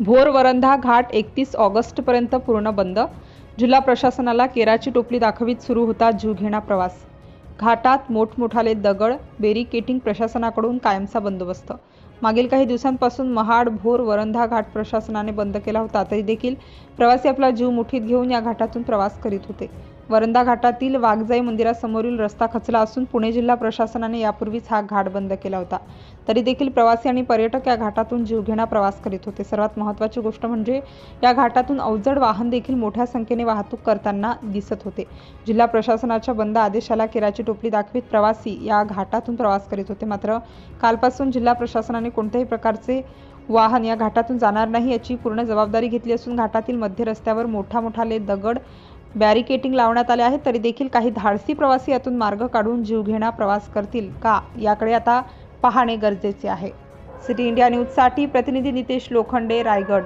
भोर वरंधा घाट एकतीस ऑगस्टपर्यंत पूर्ण बंद. जिल्हा प्रशासनाला केराची टोपली दाखवीत सुरू होता जीवघेणा प्रवास. घाटात मोठमोठाले दगड बेरिकेटिंग प्रशासनाकडून कायमचा बंदोबस्त. मागील काही दिवसांपासून महाड भोर वरंधा घाट प्रशासनाने बंद केला होता. तरी देखील प्रवासी आपला जीव मुठीत घेऊन या घाटातून प्रवास करीत होते. वरंदा घाटातील वाघजाई मंदिरासमोरील रस्ता खचला असून पुणे जिल्हा प्रशासनाने यापूर्वीच हा घाट बंद केला होता. तरी देखील प्रवासी आणि पर्यटक या घाटातून जीवघेणा प्रवास करीत होते. सर्वात महत्त्वाची गोष्ट म्हणजे या घाटातून अवजड वाहन देखील मोठ्या संख्येने वाहतूक करताना दिसत होते. जिल्हा प्रशासनाच्या बंद आदेशाला केराची टोपली दाखवीत प्रवासी या घाटातून प्रवास करीत होते. मात्र कालपासून जिल्हा प्रशासनाने कोणत्याही प्रकारचे वाहन या घाटातून जाणार नाही याची पूर्ण जबाबदारी घेतली असून घाटातील मध्य रस्त्यावर मोठा मोठाले दगड बॅरिकेटिंग लावण्यात आले आहे तरी देखील काही धाडसी प्रवासी यातून मार्ग काढून जीवघेणा प्रवास करतील का याकडे आता पाहणे गरजेचे आहे. सिटी इंडिया न्यूजसाठी प्रतिनिधी नितेश लोखंडे रायगड.